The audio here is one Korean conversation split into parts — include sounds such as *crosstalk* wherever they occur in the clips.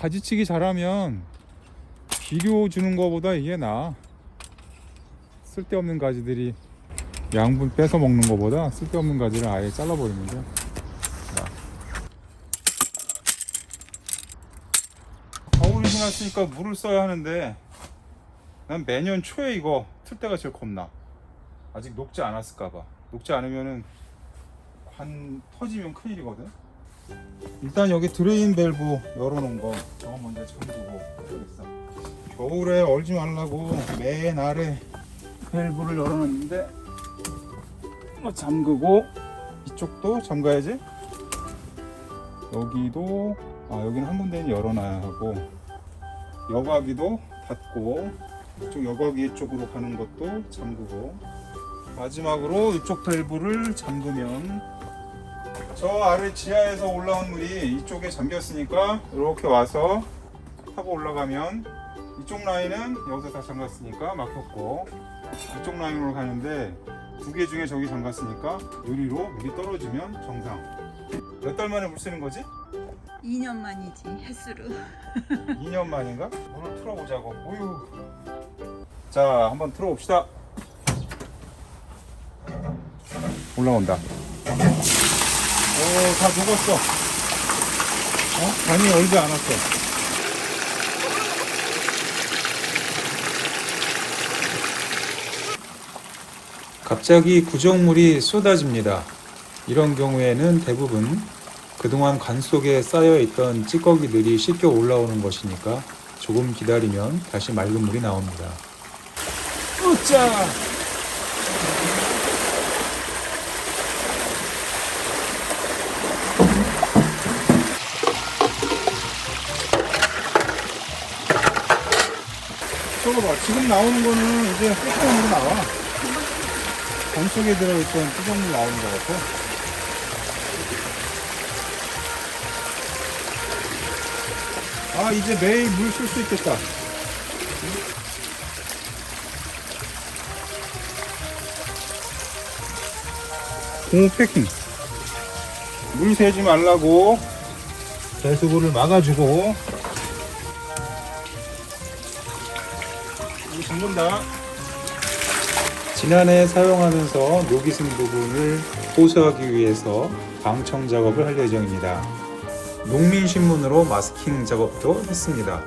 가지치기 잘하면 비료 주는 거보다 이게 나아 쓸데없는 가지들이 양분 뺏어 먹는 거보다 쓸데없는 가지를 아예 잘라버리는 거야 겨울이 지났으니까 물을 써야 하는데 난 매년 초에 이거 틀 때가 제일 겁나. 아직 녹지 않았을까봐. 녹지 않으면은 관 터지면 큰일이거든 일단 여기 드레인 밸브 열어놓은 거 저거 먼저 잠그고 여기서 겨울에 얼지 말라고 맨 아래 밸브를 열어놨는데 잠그고 이쪽도 잠가야지. 여기도 아 여기는 한 군데는 열어놔야 하고 여과기도 닫고 이쪽 여과기 쪽으로 가는 것도 잠그고 마지막으로 이쪽 밸브를 잠그면 저 아래 지하에서 올라온 물이 이쪽에 잠겼으니까 이렇게 와서 타고 올라가면 이쪽 라인은 여기서 다 잠갔으니까 막혔고 이쪽 라인으로 가는데 두 개 중에 저기 잠갔으니까 유리로 물이 떨어지면 정상. 몇 달 만에 물 쓰는 거지? 2년 만이지 횟수로. 2년 만인가? 물을 틀어보자고. 오유 자 한번 틀어봅시다. 올라온다 오 다 녹았어 어? 간이 얼지 않았어 갑자기 구정물이 쏟아집니다. 이런 경우에는 대부분 그동안 관 속에 쌓여 있던 찌꺼기들이 씻겨 올라오는 것이니까 조금 기다리면 다시 맑은 물이 나옵니다. 으짜 저거 봐. 지금 나오는 거는 이제 물이 나와. 관 속에 들어있던 뜨거운 나오는 거 같아. 아 이제 매일 물 쓸 수 있겠다. 고무 패킹. 물 새지 말라고. 배수구를 막아주고 잠근다 지난해 사용하면서 녹이승 부분을 호소하기 위해서 방청 작업을 할 예정입니다. 농민신문으로 마스킹 작업도 했습니다.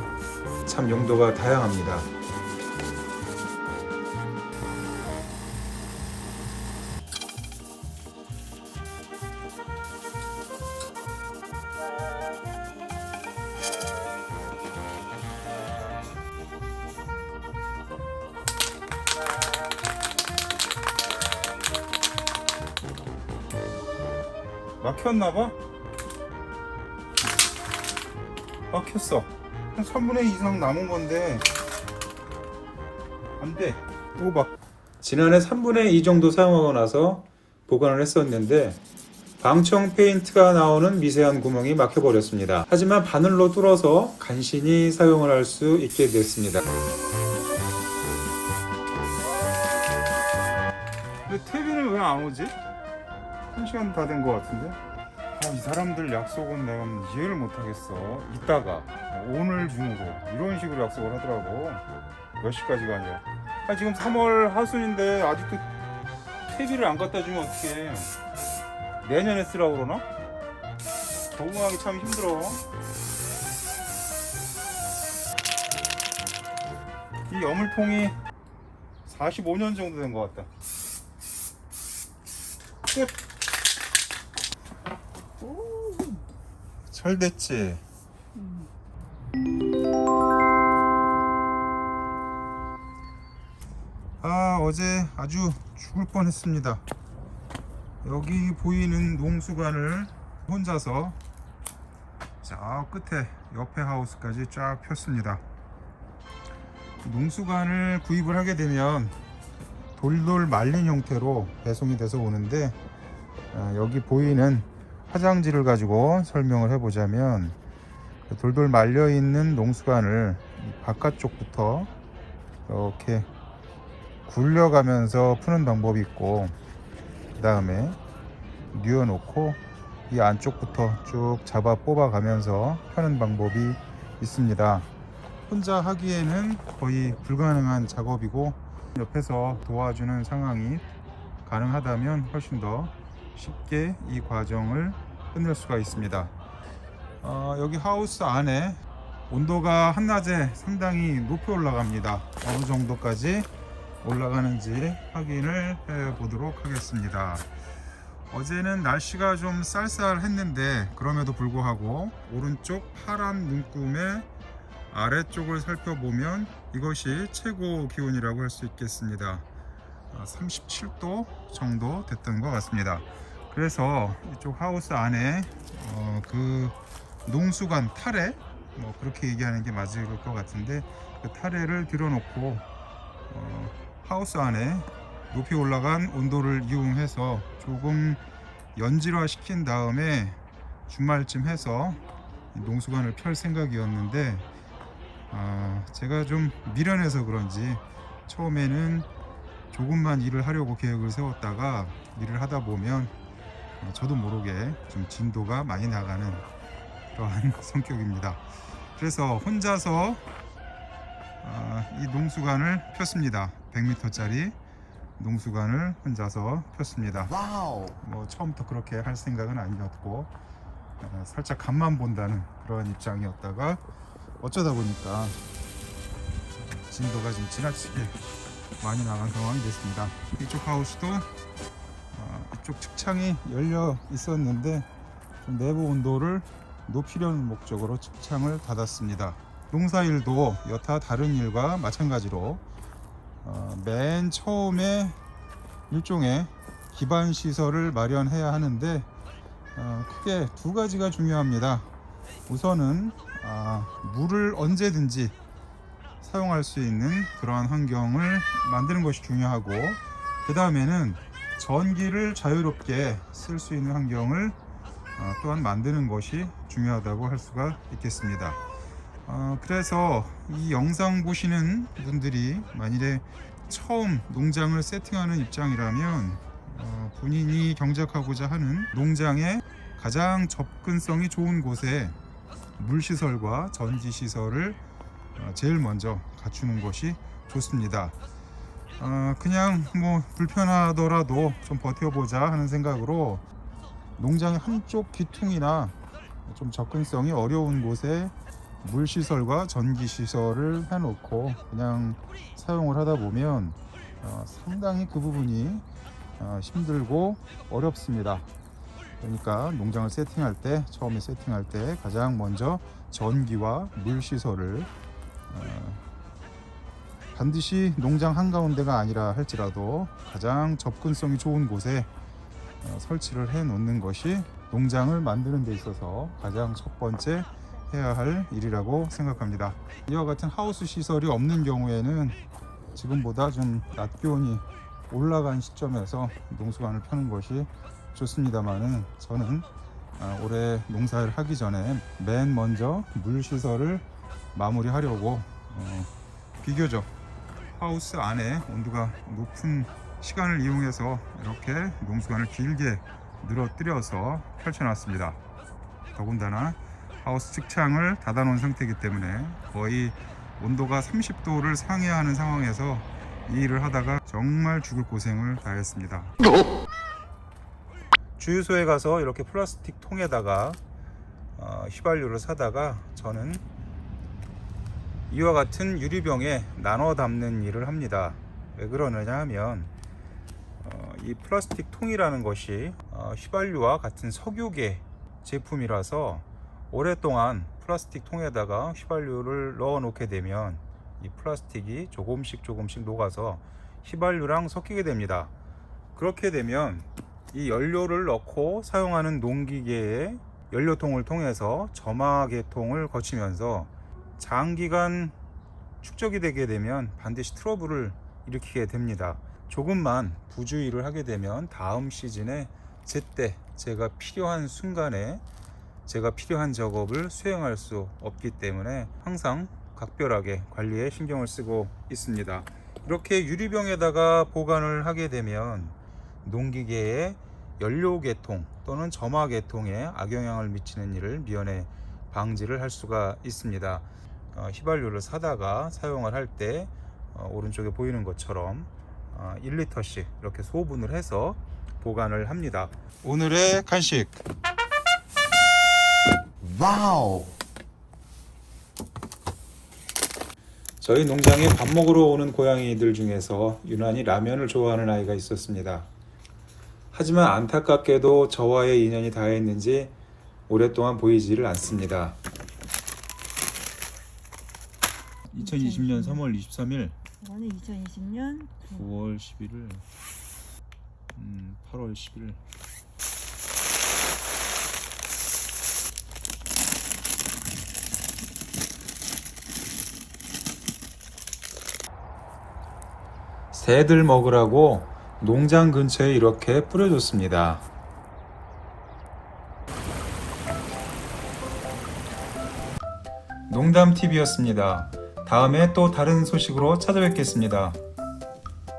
참 용도가 다양합니다. 막혔나봐 막혔어 한 3분의 2 이상 남은 건데 안돼 봐 지난해 3분의 2 정도 사용하고 나서 보관을 했었는데 방청 페인트가 나오는 미세한 구멍이 막혀버렸습니다. 하지만 바늘로 뚫어서 간신히 사용을 할 수 있게 됐습니다. 근데 태빈은 왜안 오지? 한 시간 다 된 것 같은데? 아, 이 사람들 약속은 내가 이해를 못하겠어. 이따가 오늘 중으로 이런 식으로 약속을 하더라고. 몇 시까지가 아니라. 아, 지금 3월 하순인데 아직도 퇴비를 안 갖다 주면 어떡해. 내년에 쓰라고 그러나? 적응하기 참 힘들어. 이 여물통이 45년 정도 된 것 같다. 끝. 잘 됐지. 아 어제 아주 죽을 뻔했습니다. 여기 보이는 농수관을 혼자서 저 끝에 옆에 하우스까지 쫙 폈습니다. 농수관을 구입을 하게 되면 돌돌 말린 형태로 배송이 돼서 오는데 아, 여기 보이는 화장지를 가지고 설명을 해보자면 그 돌돌 말려 있는 농수관을 이 바깥쪽부터 이렇게 굴려가면서 푸는 방법이 있고 그 다음에 뉘어놓고 이 안쪽부터 쭉 잡아 뽑아가면서 펴는 방법이 있습니다. 혼자 하기에는 거의 불가능한 작업이고 옆에서 도와주는 상황이 가능하다면 훨씬 더 쉽게 이 과정을 끝낼 수가 있습니다. 어, 여기 하우스 안에 온도가 한낮에 상당히 높이 올라갑니다. 어느 정도까지 올라가는지 확인을 해 보도록 하겠습니다. 어제는 날씨가 좀 쌀쌀했는데 그럼에도 불구하고 오른쪽 파란 눈금의 아래쪽을 살펴보면 이것이 최고 기온이라고 할 수 있겠습니다. 아, 37도 정도 됐던 것 같습니다. 그래서 이쪽 하우스 안에 어, 그 농수관 타래 뭐 그렇게 얘기하는 게 맞을 것 같은데 그 타래를 들여놓고 어, 하우스 안에 높이 올라간 온도를 이용해서 조금 연질화 시킨 다음에 주말쯤 해서 이 농수관을 펼 생각이었는데 아, 제가 좀 미련해서 그런지 처음에는 조금만 일을 하려고 계획을 세웠다가 일을 하다 보면 어, 저도 모르게 좀 진도가 많이 나가는 그러한 *laughs* 성격입니다. 그래서 혼자서 아, 이 농수관을 폈습니다. 100m짜리 농수관을 혼자서 폈습니다. 와우. 뭐 처음부터 그렇게 할 생각은 아니었고 어, 살짝 간만 본다는 그런 입장이었다가 어쩌다 보니까 진도가 좀 지나치게 많이 나간 상황이 됐습니다. 이쪽 하우스도 어, 이쪽 측창이 열려 있었는데 좀 내부 온도를 높이려는 목적으로 측창을 닫았습니다. 농사일도 여타 다른 일과 마찬가지로 어, 맨 처음에 일종의 기반 시설을 마련해야 하는데 어, 크게 두 가지가 중요합니다. 우선은 아, 물을 언제든지 사용할 수 있는 그러한 환경을 만드는 것이 중요하고 그 다음에는 전기를 자유롭게 쓸 수 있는 환경을 어, 또한 만드는 것이 중요하다고 할 수가 있겠습니다. 어, 그래서 이 영상 보시는 분들이 만일에 처음 농장을 세팅하는 입장이라면 어, 본인이 경작하고자 하는 농장의 가장 접근성이 좋은 곳에 물시설과 전기시설을 어, 제일 먼저 갖추는 것이 좋습니다. 어, 그냥 뭐 불편하더라도 좀 버텨보자 하는 생각으로 농장의 한쪽 귀퉁이나 좀 접근성이 어려운 곳에 물 시설과 전기 시설을 해놓고 그냥 사용을 하다 보면 어, 상당히 그 부분이 어, 힘들고 어렵습니다. 그러니까 농장을 세팅할 때 처음에 세팅할 때 가장 먼저 전기와 물 시설을 어, 반드시 농장 한가운데가 아니라 할지라도 가장 접근성이 좋은 곳에 어, 설치를 해 놓는 것이 농장을 만드는 데 있어서 가장 첫 번째 해야 할 일이라고 생각합니다. 이와 같은 하우스 시설이 없는 경우에는 지금보다 좀 낮 기온이 올라간 시점에서 농수관을 펴는 것이 좋습니다만은 저는 아, 올해 농사를 하기 전에 맨 먼저 물 시설을 마무리하려고 어, 비교적 하우스 안에 온도가 높은 시간을 이용해서 이렇게 농수관을 길게 늘어뜨려서 펼쳐놨습니다. 더군다나 하우스 측창을 닫아놓은 상태이기 때문에 거의 온도가 30도를 상회하는 상황에서 이 일을 하다가 정말 죽을 고생을 다했습니다. 주유소에 가서 이렇게 플라스틱 통에다가 어, 휘발유를 사다가 저는 이와 같은 유리병에 나눠 담는 일을 합니다. 왜 그러느냐 하면 어, 이 플라스틱 통이라는 것이 어, 휘발유와 같은 석유계 제품이라서 오랫동안 플라스틱 통에다가 휘발유를 넣어 놓게 되면 이 플라스틱이 조금씩 조금씩 녹아서 휘발유랑 섞이게 됩니다. 그렇게 되면 이 연료를 넣고 사용하는 농기계의 연료통을 통해서 점화계통을 거치면서 장기간 축적이 되게 되면 반드시 트러블을 일으키게 됩니다. 조금만 부주의를 하게 되면 다음 시즌에 제때 제가 필요한 순간에 제가 필요한 작업을 수행할 수 없기 때문에 항상 각별하게 관리에 신경을 쓰고 있습니다. 이렇게 유리병에다가 보관을 하게 되면 농기계의 연료 계통 또는 점화 계통에 악영향을 미치는 일을 미연에 방지를 할 수가 있습니다. 어, 휘발유를 사다가 사용을 할때 어, 오른쪽에 보이는 것처럼 어, 1리터씩 이렇게 소분을 해서 보관을 합니다. 오늘의 간식 와우. 저희 농장에 밥 먹으러 오는 고양이들 중에서 유난히 라면을 좋아하는 아이가 있었습니다. 하지만 안타깝게도 저와의 인연이 다했는지 오랫동안 보이지를 않습니다. 2020년 3월 23일, 이거는 2020년 9월 11일, 음, 8월 10일. 새들 먹으라고 농장 근처에 이렇게 뿌려줬습니다. 농담 TV였습니다. 다음에 또 다른 소식으로 찾아뵙겠습니다.